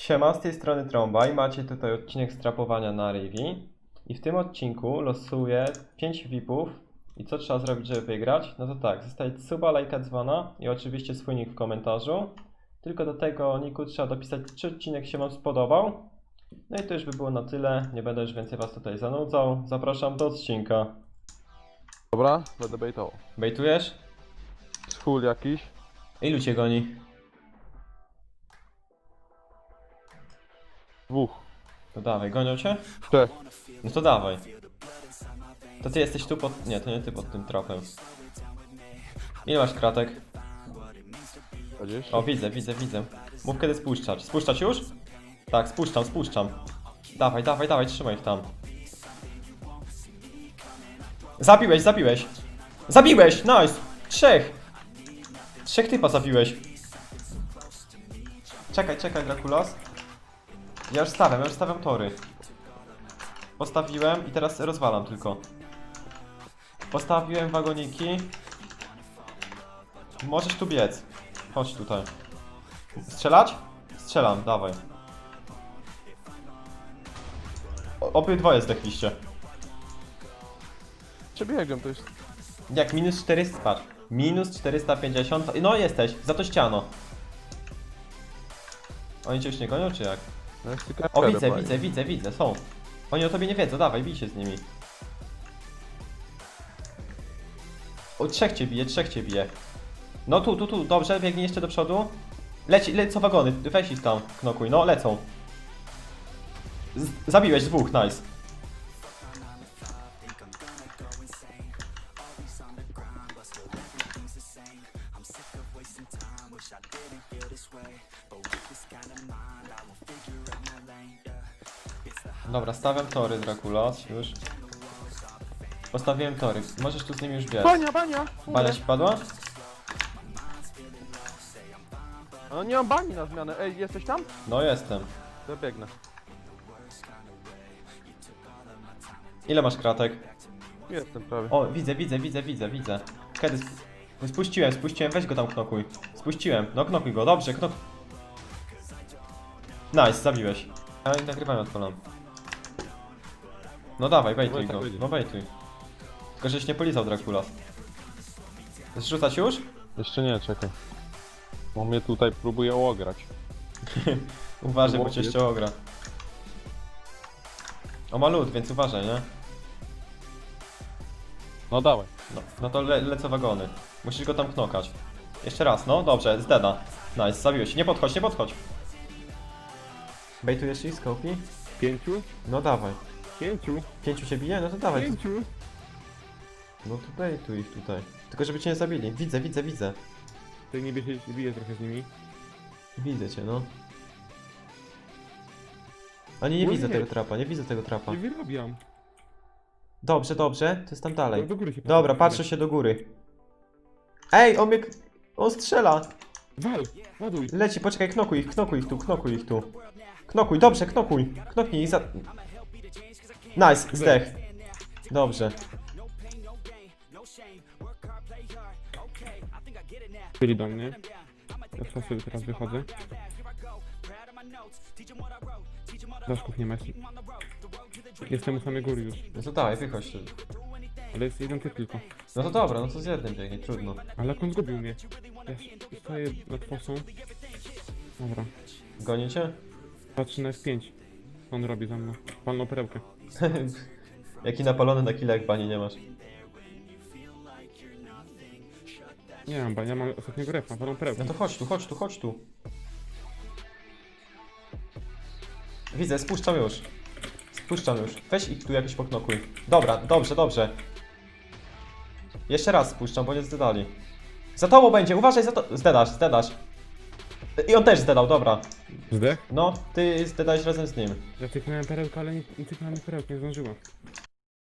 Siema, z tej strony Trąba i macie tutaj odcinek strapowania na Rivi. I w tym odcinku losuję 5 VIPów. I co trzeba zrobić, żeby wygrać? No to tak, zostawić suba, lajka, dzwona i oczywiście swój nick w komentarzu. Tylko do tego niku trzeba dopisać, czy odcinek się Wam spodobał. No i to już by było na tyle. Nie będę już więcej Was tutaj zanudzał. Zapraszam do odcinka. Dobra, będę baitował. Bejtujesz? Schul jakiś. Ilu Cię goni? Dwóch. To dawaj, gonią Cię? Trzech. No to dawaj. To ty jesteś tu pod... Nie, to nie ty pod tym tropem. Ile masz kratek? 20. O, widzę, widzę, widzę. Mów kiedy spuszczać. Spuszczać już? Tak, spuszczam, spuszczam. Dawaj, dawaj, dawaj, trzymaj ich tam. Zabiłeś, zabiłeś. Zabiłeś, nice. Trzech. Trzech typa zabiłeś. Czekaj, czekaj, Draculas. Ja już stawiam, ja już stawiam tory. Postawiłem i teraz rozwalam tylko. Postawiłem wagoniki. Możesz tu biec. Chodź tutaj. Strzelać? Strzelam, dawaj. O- Obydwoje zdechliście. Przebiegłem, to jest... Jak minus 400, patrz. Minus 450, no jesteś, za to ściano. Oni cię już nie gonią, czy jak? No jest O, widzę, widzę, widzę, widzę, są. Oni o tobie nie wiedzą, dawaj, bij się z nimi. O, trzech cię bije, trzech cię bije. No tu, tu, tu, dobrze, biegnij jeszcze do przodu. Leci, lecą wagony, weź ich tam, knokuj, no lecą. Z zabiłeś dwóch, nice. Dobra, stawiam tory, Draculas, już. Postawiłem tory, możesz tu z nimi już biec. Bania, bania! Bania ci padła? No nie mam bani na zmianę. Ej, jesteś tam? No jestem. To biegnę. Ile masz kratek? Jestem prawie. O, widzę, widzę, widzę, widzę, widzę. Kiedy sp spuściłem, spuściłem, weź go tam knokuj. Spuściłem, no knokuj go, dobrze, knok... Nice, zabiłeś. Ja i nagrywanie odpalam. No dawaj, bejtuj tak go, będzie. no bejtuj. Tylko żeś nie polizał Draculas. Zrzucać już? Jeszcze nie, czekaj. On mnie tutaj próbuje ograć. Uważaj, bo cię jeszcze ogra. O ma lód, więc uważaj, nie? No dawaj. No, no to le lecę wagony. Musisz go tam knokać. Jeszcze raz, no dobrze, zdeda. Nice, zabiłeś. Nie podchodź, nie podchodź. Bejtujesz ich, skopi? Pięciu? No dawaj. Pięciu? Pięciu cię bije? No to dawaj. Pięciu? No to bejtuj ich tutaj. Tylko żeby cię nie zabili. Widzę, widzę, widzę. Ty nie bierzesz, biję trochę z nimi. Widzę cię, no. Ani nie No widzę nie. tego trapa, nie widzę tego trapa. Nie wyrabiam. Dobrze, dobrze, to jest tam dalej. Do, do góry się Dobra, patrzę. patrzę się do góry. Ej, on mnie... k- On strzela! Wal, ładuj. Leci, poczekaj, knokuj ich, knokuj ich tu, knokuj ich tu. Knokuj, dobrze, knokuj. Knoknij ich za... Nice, zdech. Dobrze. Byli do mnie. Ja sobie teraz wychodzę. Daszków nie ma. jest- Jestem u samej góry już. No to dawaj, wychodź tu. Ale jest jeden typ tylko. No to dobra, no to z jednym biegnie, trudno. Ale jak on zgubił mnie? Ja stoję nad fosą. Dobra. Gonicie? Patrzę na F5. Co on robi za mną? Palną perełkę. Jaki napalony na jak bani nie masz. Nie mam, ba, ja mam ostatniego refa, perełkę. No to chodź tu, chodź tu, chodź tu. Widzę, spuszczam już. Spuszczam już. Weź ich tu jakoś poknokuj. Dobra, dobrze, dobrze. Jeszcze raz spuszczam, bo nie zdedali. Za tobą będzie, uważaj za to. Zdedasz, zdedasz. I on też zdedał, dobra. Zdech? No, ty zdedałeś razem z nim. Ja tyknąłem perełkę, ale nie, nie tyknąłem perełki, nie zdążyła.